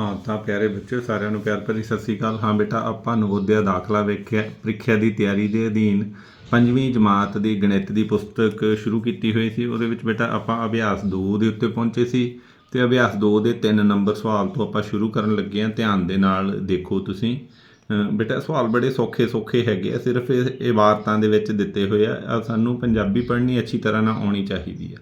ਹਾਂ, ਤਾਂ ਪਿਆਰੇ ਬੱਚਿਓ, ਸਾਰਿਆਂ ਨੂੰ ਪਿਆਰ ਭਰੀ ਸਤਿ ਸ੍ਰੀ ਅਕਾਲ। ਹਾਂ ਬੇਟਾ, ਆਪਾਂ ਨਵੋਦਿਆ ਦਾਖਲਾ ਵੇਖਿਆ। ਪ੍ਰੀਖਿਆ ਦੀ ਤਿਆਰੀ ਦੇ ਅਧੀਨ ਪੰਜਵੀਂ ਜਮਾਤ ਦੀ ਗਣਿਤ ਦੀ ਪੁਸਤਕ ਸ਼ੁਰੂ ਕੀਤੀ ਹੋਈ ਸੀ। ਉਹਦੇ ਵਿੱਚ ਬੇਟਾ, ਆਪਾਂ ਅਭਿਆਸ 2 ਦੇ ਉੱਤੇ ਪਹੁੰਚੇ ਸੀ ਤੇ ਅਭਿਆਸ 2 ਦੇ 3 ਨੰਬਰ ਸਵਾਲ ਤੋਂ ਆਪਾਂ ਸ਼ੁਰੂ ਕਰਨ ਲੱਗੇ ਹਾਂ। ਧਿਆਨ ਦੇ ਨਾਲ ਦੇਖੋ ਤੁਸੀਂ। ਬੇਟਾ, ਸਵਾਲ ਬੜੇ ਸੌਖੇ ਸੌਖੇ ਹੈਗੇ ਆ। ਸਿਰਫ ਇਹ ਇਬਾਰਤਾਂ ਦੇ ਵਿੱਚ ਦਿੱਤੇ ਹੋਏ ਆ। ਸਾਨੂੰ ਪੰਜਾਬੀ ਪੜ੍ਹਨੀ ਅੱਛੀ ਤਰ੍ਹਾਂ ਨਾਲ ਆਉਣੀ ਚਾਹੀਦੀ ਆ।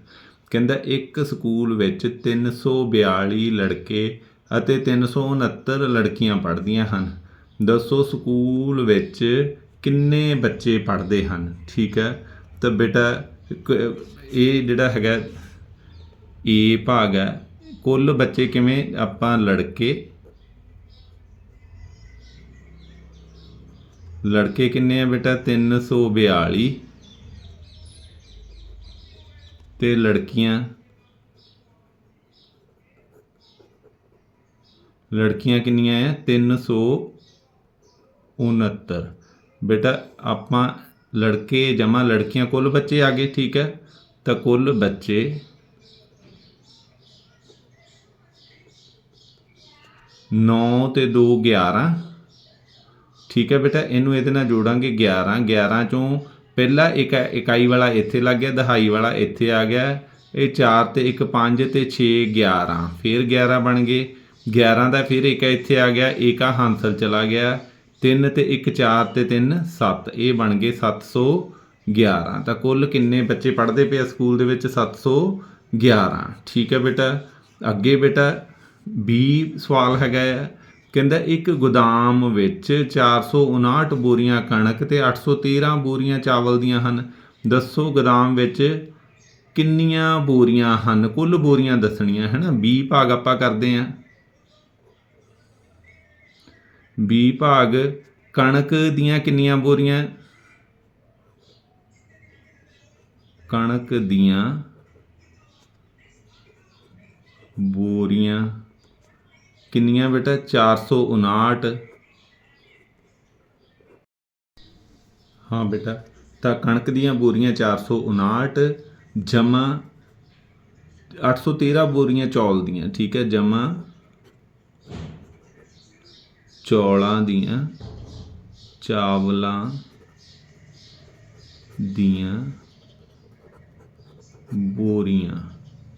ਕਹਿੰਦਾ, ਇੱਕ ਸਕੂਲ ਵਿੱਚ 342 ਲੜਕੇ ਅਤੇ 369 ਲੜਕੀਆਂ ਪੜ੍ਹਦੀਆਂ ਹਨ। ਦੱਸੋ ਸਕੂਲ ਵਿੱਚ ਕਿੰਨੇ ਬੱਚੇ ਪੜ੍ਹਦੇ ਹਨ? ਠੀਕ ਹੈ। ਤਾਂ ਬੇਟਾ ਇਹ ਜਿਹੜਾ ਹੈਗਾ ਏ ਭਾਗ ਹੈ। ਕੁੱਲ ਬੱਚੇ ਕਿਵੇਂ ਆਪਾਂ ਲੜਕੇ ਲੜਕੇ ਕਿੰਨੇ ਆ ਬੇਟਾ? 342 ਤੇ ਲੜਕੀਆਂ ਲੜਕੀਆਂ ਕਿੰਨੀਆਂ ਆ 369 ਬੇਟਾ, ਆਪਾਂ ਲੜਕੇ, ਜਮਾ ਲੜਕੀਆਂ, ਕੁੱਲ ਬੱਚੇ ਆ ਗਏ, ਠੀਕ ਹੈ ਤਾਂ ਕੁੱਲ ਬੱਚੇ ਨੌ ਤੇ 2 11 ਠੀਕ ਹੈ ਬੇਟਾ, ਇਹਨੂੰ ਇਹਦੇ ਨਾਲ ਜੋੜਾਂਗੇ 11 11 ਚੋਂ ਪਹਿਲਾ ਇੱਕ ਇਕਾਈ ਵਾਲਾ ਇੱਥੇ ਲੱਗ ਗਿਆ, ਦਹਾਈ ਵਾਲਾ ਇੱਥੇ ਆ ਗਿਆ। ਇਹ 4 ਤੇ 1 5 ਤੇ 6 11 ਫਿਰ 11 ਬਣ ਗਏ। 11 ਦਾ ਫਿਰ ਏਕਾ ਇੱਥੇ ਆ ਗਿਆ ਏਕਾ ਹਾਂਸਲ ਚਲਾ ਗਿਆ 3 ਤੇ 1 4 ਤੇ 3 7 ਇਹ ਬਣ ਗਏ 711 ਤਾਂ ਕੁੱਲ ਕਿੰਨੇ ਬੱਚੇ ਪੜ੍ਹਦੇ ਪਏ ਆ ਸਕੂਲ ਦੇ ਵਿੱਚ? 711 ਠੀਕ ਹੈ ਬੇਟਾ। ਅੱਗੇ ਬੇਟਾ 20 ਸਵਾਲ ਹੈਗਾ ਆ। ਕਹਿੰਦਾ ਇੱਕ ਗੋਦਾਮ ਵਿੱਚ 459 ਬੋਰੀਆਂ ਕਣਕ ਤੇ 813 ਬੋਰੀਆਂ ਚਾਵਲ ਦੀਆਂ ਹਨ। ਦੱਸੋ ਗੋਦਾਮ ਵਿੱਚ ਕਿੰਨੀਆਂ ਬੋਰੀਆਂ ਹਨ? ਕੁੱਲ ਬੋਰੀਆਂ ਦੱਸਣੀਆਂ ਹੈ ਨਾ 20 ਭਾਗ ਆਪਾਂ ਕਰਦੇ ਆਂ। 20 ਭਾਗ ਕਣਕ ਦੀਆਂ ਕਿੰਨੀਆਂ ਬੋਰੀਆਂ? ਕਣਕ ਦੀਆਂ ਬੋਰੀਆਂ ਕਿੰਨੀਆਂ ਬੇਟਾ? 459 ਹਾਂ ਬੇਟਾ, ਤਾਂ ਕਣਕ ਦੀਆਂ ਬੋਰੀਆਂ 459 ਜਮਾ 813 ਬੋਰੀਆਂ ਚੌਲ ਦੀਆਂ, ਠੀਕ ਹੈ ਜਮਾ ਚੌਲਾਂ ਦੀਆਂ, ਚਾਵਲਾਂ ਦੀਆਂ, ਬੋਰੀਆਂ।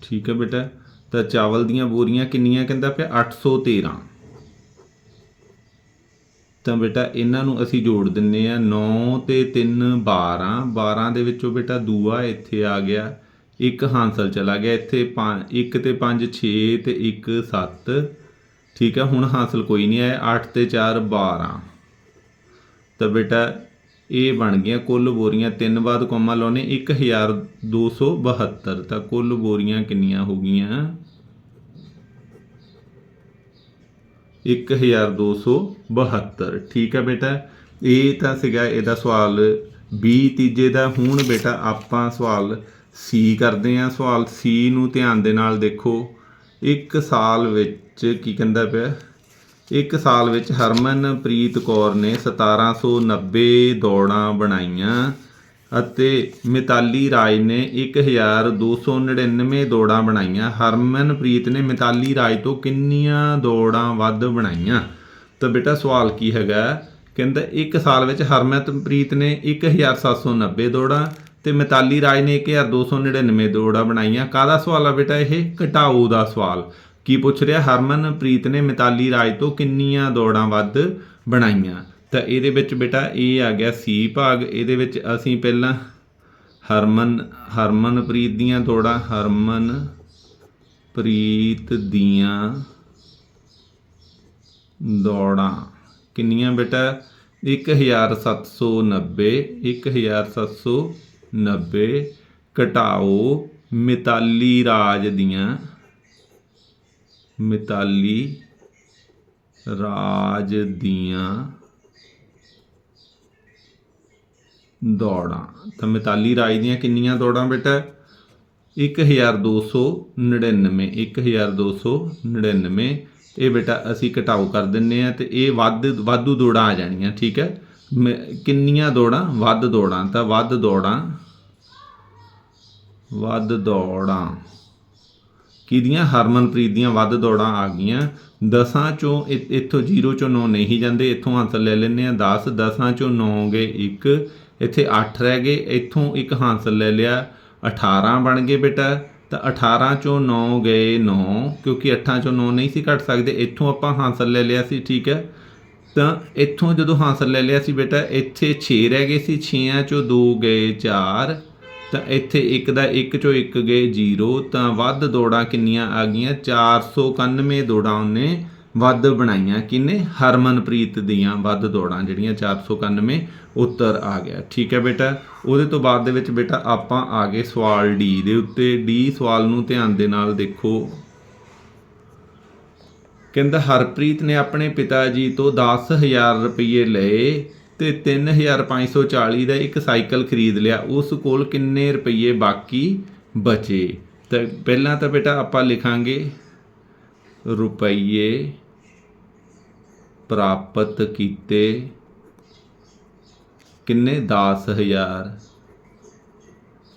ਠੀਕ ਹੈ ਬੇਟਾ? ਤਾਂ ਚਾਵਲ ਦੀਆਂ ਬੋਰੀਆਂ ਕਿੰਨੀਆਂ ਕਹਿੰਦਾ ਪਿਆ? 813 ਤਾਂ ਬੇਟਾ, ਇਹਨਾਂ ਨੂੰ ਅਸੀਂ ਜੋੜ ਦਿੰਨੇ ਆ 9 ਤੇ 3 12 12 ਦੇ ਵਿੱਚੋਂ ਬੇਟਾ ਦੂਆ ਇੱਥੇ ਆ ਗਿਆ। ਇੱਕ ਹਾਂਸਲ ਚਲਾ ਗਿਆ। ਇੱਥੇ 1 ਤੇ 5 6 ਤੇ 1 7 ਠੀਕ ਹੈ, ਹੁਣ ਹਾਸਲ ਕੋਈ ਨਹੀਂ ਆਇਆ। 8 ਤੇ 4 12 ਤਾਂ ਬੇਟਾ, ਇਹ ਬਣ ਗਿਆ ਕੁੱਲ ਬੋਰੀਆਂ। ਤਿੰਨ ਬਾਅਦ ਕੋਮਾ ਲਾਉਨੇ 1272 ਤਾਂ ਕੁੱਲ ਬੋਰੀਆਂ ਕਿੰਨੀਆਂ ਹੋ ਗਈਆਂ? 1272 ਠੀਕ ਹੈ ਬੇਟਾ, ਇਹ ਤਾਂ ਸੀਗਾ ਇਹਦਾ ਸਵਾਲ 20 ਤੀਜੇ ਦਾ। ਹੁਣ ਬੇਟਾ, ਆਪਾਂ ਸਵਾਲ ਸੀ ਕਰਦੇ ਹਾਂ। ਸਵਾਲ ਸੀ ਨੂੰ ਧਿਆਨ ਦੇ ਨਾਲ ਦੇਖੋ। ਇੱਕ ਸਾਲ ਵਿੱਚ ਕੀ ਕਹਿੰਦਾ ਪਿਆ? ਇੱਕ ਸਾਲ ਵਿੱਚ ਹਰਮਨਪ੍ਰੀਤ ਕੌਰ ਨੇ 1790 ਦੌੜਾਂ ਬਣਾਈਆਂ ਅਤੇ ਮਿਤਾਲੀ ਰਾਜ ਨੇ 1299 ਦੌੜਾਂ ਬਣਾਈਆਂ। ਹਰਮਨਪ੍ਰੀਤ ਨੇ ਮਿਤਾਲੀ ਰਾਜ ਤੋਂ ਕਿੰਨੀਆਂ ਦੌੜਾਂ ਵੱਧ ਬਣਾਈਆਂ? ਤਾਂ ਬੇਟਾ ਸਵਾਲ ਕੀ ਹੈਗਾ? ਕਹਿੰਦਾ ਇੱਕ ਸਾਲ ਵਿੱਚ ਹਰਮਨਪ੍ਰੀਤ ਨੇ 1790 ਦੌੜਾਂ ਤੇ ਮਿਤਾਲੀ ਰਾਜ ਨੇ 1299 ਦੌੜਾਂ ਬਣਾਈਆਂ। ਕਾਹਦਾ ਸਵਾਲ ਆ ਬੇਟਾ ਇਹ? ਘਟਾਓ ਦਾ ਸਵਾਲ। ਕੀ ਪੁੱਛ ਰਿਹਾ? ਹਰਮਨਪ੍ਰੀਤ ਨੇ ਮਿਤਾਲੀ ਰਾਜ ਤੋਂ ਕਿੰਨੀਆਂ ਦੌੜਾਂ ਵੱਧ ਬਣਾਈਆਂ? ਤਾਂ ਇਹਦੇ ਵਿੱਚ ਬੇਟਾ ਇਹ ਆ ਗਿਆ ਸੀ ਭਾਗ। ਇਹਦੇ ਵਿੱਚ ਅਸੀਂ ਪਹਿਲਾਂ ਹਰਮਨ, ਹਰਮਨਪ੍ਰੀਤ ਦੀਆਂ ਦੌੜਾਂ ਹਰਮਨ ਪ੍ਰੀਤ ਦੀਆਂ ਦੌੜਾਂ। ਕਿੰਨੀਆਂ ਬੇਟਾ? 1790 1790 ਘਟਾਓ ਮਿਤਾਲੀ ਰਾਜ ਦੀਆਂ। ਮਿਤਾਲੀ ਰਾਜ ਦੀਆਂ ਦੌੜਾਂ। ਤਾਂ ਮਿਤਾਲੀ ਰਾਜ ਦੀਆਂ ਕਿੰਨੀਆਂ ਦੌੜਾਂ ਬੇਟਾ? 1299 1299 ਇਹ ਬੇਟਾ ਅਸੀਂ ਘਟਾਓ ਕਰ ਦਿੰਨੇ ਆ ਤੇ ਇਹ ਵੱਧ, ਵਾਧੂ ਦੌੜਾਂ ਆ ਜਾਣੀਆਂ, ਠੀਕ ਹੈ? ਕਿੰਨੀਆਂ ਦੌੜਾਂ? ਵੱਧ ਦੌੜਾਂ, ਤਾਂ ਵੱਧ ਦੌੜਾਂ। ਵੱਧ ਦੌੜਾਂ। ਕਿਹਦੀਆਂ? ਹਰਮਨਪ੍ਰੀਤ ਦੀਆਂ ਵੱਧ ਦੌੜਾਂ ਆ ਗਈਆਂ। ਦਸਾਂ ਚੋਂ ਇੱਥੋਂ 0 ਚੋਂ 9 ਨਹੀਂ ਜਾਂਦੇ। ਇੱਥੋਂ ਆਨਸਰ ਲੈ ਲੈਂਦੇ ਆ 10 ਦਸਾਂ ਚੋਂ 9 ਗਏ 1 ਇੱਥੇ 8 ਰਹਿ ਗਏ। ਇੱਥੋਂ ਇੱਕ ਹਾਸਲ ਲੈ ਲਿਆ। 18 ਬਣ ਗਏ ਬੇਟਾ। ਤਾਂ 18 ਚੋਂ 9 ਗਏ 9 ਕਿਉਂਕਿ 8 ਚੋਂ 9 ਨਹੀਂ ਸੀ ਘਟ ਸਕਦੇ। ਇੱਥੋਂ ਆਪਾਂ ਹਾਸਲ ਲੈ ਲਿਆ ਸੀ। ਠੀਕ ਹੈ? ਤਾਂ ਇੱਥੋਂ ਜਦੋਂ ਹਾਸਲ ਲੈ ਲਿਆ ਸੀ ਬੇਟਾ, ਇੱਥੇ 6 ਰਹਿ ਗਏ ਸੀ 6ਾਂ ਚੋਂ 2 ਗਏ 4 ਤਾਂ ਇੱਥੇ 1 ਦਾ 1 ਚੋਂ 1 ਗਏ 0 ਤਾਂ ਵੱਧ ਦੌੜਾਂ ਕਿੰਨੀਆਂ ਆ ਗਈਆਂ? 491 ਦੌੜਾਂ ਉਹਨੇ ਵੱਧ ਬਣਾਈਆਂ। ਕਿੰਨੇ? ਹਰਮਨਪ੍ਰੀਤ ਦੀਆਂ ਵੱਧ ਦੌੜਾਂ, ਜਿਹੜੀਆਂ 491 ਉੱਤਰ ਆ ਗਿਆ। ਠੀਕ ਹੈ ਬੇਟਾ, ਉਹਦੇ ਤੋਂ ਬਾਅਦ ਦੇ ਵਿੱਚ ਬੇਟਾ ਆਪਾਂ ਆ ਗਏ ਸਵਾਲ ਡੀ ਦੇ ਉੱਤੇ। ਡੀ ਸਵਾਲ ਨੂੰ ਧਿਆਨ ਦੇ ਨਾਲ ਦੇਖੋ। ਕਹਿੰਦਾ, ਹਰਪ੍ਰੀਤ ਨੇ ਆਪਣੇ ਪਿਤਾ ਜੀ ਤੋਂ 10000 ਰੁਪਏ ਲਏ ਤੇ 3540 ਦਾ ਇੱਕ ਸਾਈਕਲ ਖਰੀਦ ਲਿਆ। ਉਸ ਕੋਲ ਕਿੰਨੇ ਰੁਪਏ ਬਾਕੀ ਬਚੇ? ਤਾਂ ਪਹਿਲਾਂ ਤਾਂ ਬੇਟਾ ਆਪਾਂ ਲਿਖਾਂਗੇ ਰੁਪਏ ਪ੍ਰਾਪਤ ਕੀਤੇ ਕਿੰਨੇ? 10000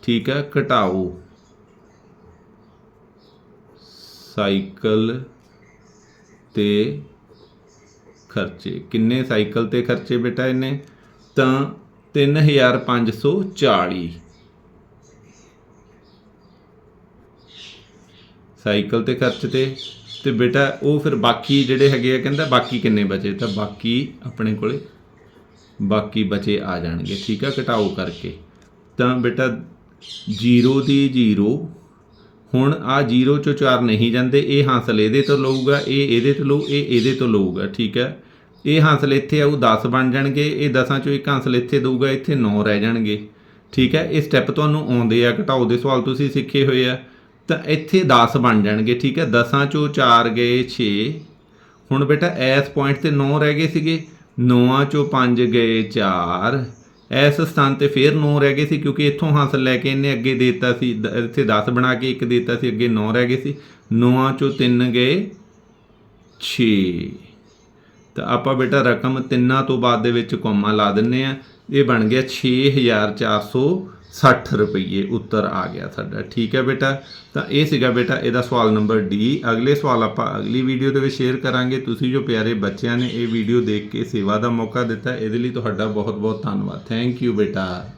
ਠੀਕ ਹੈ ਘਟਾਓ। ਸਾਈਕਲ ਤੇ ਖਰਚੇ। ਕਿੰਨੇ ਸਾਈਕਲ ਤੇ ਖਰਚੇ ਬੇਟਾ ਇਹਨੇ? ਤਾਂ 3540 ਸਾਈਕਲ ਤੇ ਖਰਚ ਤੇ। ਤੇ ਬੇਟਾ ਉਹ ਫਿਰ ਬਾਕੀ ਜਿਹੜੇ ਹੈਗੇ ਆ, ਕਹਿੰਦਾ ਬਾਕੀ ਕਿੰਨੇ ਬਚੇ? ਤਾਂ ਬਾਕੀ ਆਪਣੇ ਕੋਲੇ ਬਾਕੀ ਬਚੇ ਆ ਜਾਣਗੇ। ਠੀਕ ਆ, ਘਟਾਓ ਕਰਕੇ। ਤਾਂ ਬੇਟਾ 0 ਦੀ 0 ਹੁਣ ਆ 0 ਚੋਂ 4 ਨਹੀਂ ਜਾਂਦੇ, ਇਹ ਹਾਸਲ ਇਹਦੇ ਤੋਂ ਲਊਗਾ, ਇਹ ਇਹਦੇ ਤੋਂ ਲਊ, ਇਹ ਇਹਦੇ ਤੋਂ ਲਊਗਾ, ਠੀਕ ਹੈ? ਇਹ ਹਾਸਲ ਇੱਥੇ ਆਊ 10 ਬਣ ਜਾਣਗੇ, ਇਹ 10ਾਂ ਚੋਂ ਇੱਕ ਹਾਸਲ ਇੱਥੇ ਦਊਗਾ, ਇੱਥੇ 9 ਰਹਿ ਜਾਣਗੇ, ਠੀਕ ਹੈ? ਇਹ ਸਟੈਪ ਤੁਹਾਨੂੰ ਆਉਂਦੇ ਆ, ਘਟਾਓ ਦੇ ਸਵਾਲ ਤੁਸੀਂ ਸਿੱਖੇ ਹੋਏ ਆ, ਤਾਂ ਇੱਥੇ 10 ਬਣ ਜਾਣਗੇ, ਠੀਕ ਹੈ? 10ਾਂ ਚੋਂ 4 ਗਏ 6 ਹੁਣ ਬੇਟਾ ਇਸ ਪੁਆਇੰਟ ਤੇ 9 ਰਹਿ ਗਏ ਸੀਗੇ 9ਾਂ ਚੋਂ 5 ਗਏ 4 ਇਸ ਸਥਾਨ ਤੇ ਫੇਰ 9 ਰਹਿ ਗਏ ਸੀ ਕਿਉਂਕਿ ਇੱਥੋਂ ਹਾਸਲ ਲੈ ਕੇ ਇਹਨੇ ਅੱਗੇ ਦੇ ਦਿੱਤਾ ਸੀ, ਦ- ਇੱਥੇ 10 ਬਣਾ ਕੇ ਇੱਕ ਦੇ ਦਿੱਤਾ ਸੀ, ਅੱਗੇ 9 ਰਹਿ ਗਏ ਸੀ। 9ਾਂ ਚੋਂ 3 ਗਏ 6 ਤਾਂ ਆਪਾਂ ਬੇਟਾ ਰਕਮ ਤਿੰਨਾਂ ਤੋਂ ਬਾਅਦ ਦੇ ਵਿੱਚ ਕੋਮਾ ਲਾ ਦਿੰਨੇ ਆ। ਇਹ ਬਣ ਗਿਆ 6460 ਰੁਪਏ ਉੱਤਰ ਆ ਗਿਆ ਸਾਡਾ। ਠੀਕ ਹੈ ਬੇਟਾ? ਤਾਂ ਇਹ ਸੀਗਾ ਬੇਟਾ ਇਹਦਾ ਸਵਾਲ ਨੰਬਰ ਡੀ। ਅਗਲੇ ਸਵਾਲ ਆਪਾਂ ਅਗਲੀ ਵੀਡੀਓ ਦੇ ਵਿੱਚ ਸ਼ੇਅਰ ਕਰਾਂਗੇ। ਤੁਸੀਂ ਜੋ ਪਿਆਰੇ ਬੱਚਿਆਂ ਨੇ ਇਹ ਵੀਡੀਓ ਦੇਖ ਕੇ ਸੇਵਾ ਦਾ ਮੌਕਾ ਦਿੱਤਾ, ਇਹਦੇ ਲਈ ਤੁਹਾਡਾ ਬਹੁਤ ਬਹੁਤ ਧੰਨਵਾਦ। ਥੈਂਕ ਯੂ ਬੇਟਾ।